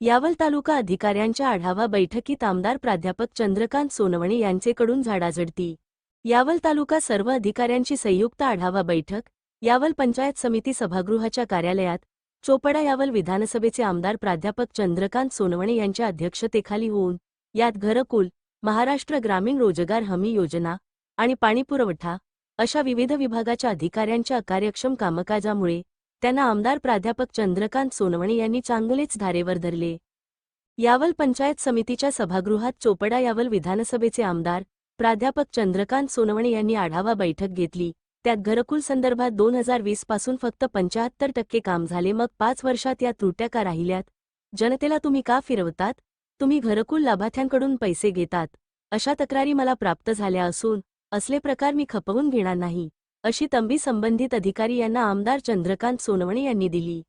यावल तालुका अधिकाऱ्यांच्या आढावा बैठकीत आमदार प्राध्यापक चंद्रकांत सोनवणे यांचेकडून झाडाझडती. यावल तालुका सर्व अधिकाऱ्यांची संयुक्त आढावा बैठक यावल पंचायत समिती सभागृहाच्या कार्यालयात चोपडा यावल विधानसभेचे आमदार प्राध्यापक चंद्रकांत सोनवणे यांच्या अध्यक्षतेखाली होऊन यात घरकुल महाराष्ट्र ग्रामीण रोजगार हमी योजना आणि पाणीपुरवठा अशा विविध विभागाच्या अधिकाऱ्यांच्या अकार्यक्षम कामकाजामुळे त्यांना आमदार प्राध्यापक चंद्रकांत सोनवणे यांनी चांगलेच धारेवर धरले. यावल पंचायत समितीच्या सभागृहात चोपडा यावल विधानसभेचे आमदार प्राध्यापक चंद्रकांत सोनवणे यांनी आढावा बैठक घेतली. त्यात घरकुल संदर्भात दोन हजार वीसपासून फक्त पंचाहत्तर टक्के काम झाले. मग पाच वर्षात या त्रुट्या का राहिल्यात? जनतेला तुम्ही का फिरवतात? तुम्ही घरकुल लाभार्थ्यांकडून पैसे घेतात. अशा तक्रारी मला प्राप्त झाल्या असून असले प्रकार मी खपवून घेणार नाही. अशी तंबी संबंधित अधिकारी यांना आमदार चंद्रकांत सोनवणे यांनी दिली.